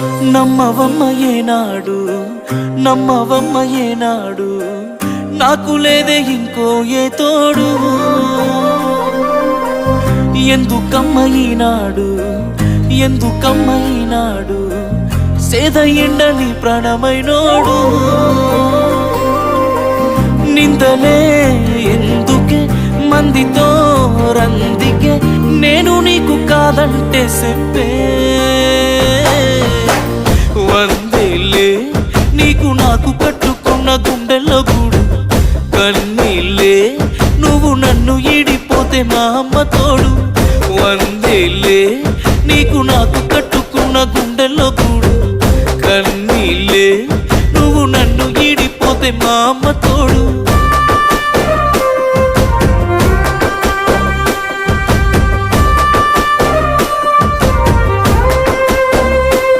నమ్మవమ్మ ఏనాడు నమ్మవమ్మ ఏనాడు నాకు లేదే ఇంకో ఏ తోడు. ఎందుకమ్మ ఈనాడు ఎందుకమ్మ ఈనాడు సేద ఎండని ప్రాణమైనోడు. నిందలే ఎందుకే మందితో రందికే నేను నీకు కాదంటే చెప్పే నువ్వు నన్ను ఈడిపోతే మా అమ్మ తోడు. వందేలే నీకు నాకు కట్టుకున్న గుండెల్లో కూడు. కన్నీలే నువ్వు నన్ను ఈడిపోతే మా అమ్మ తోడు.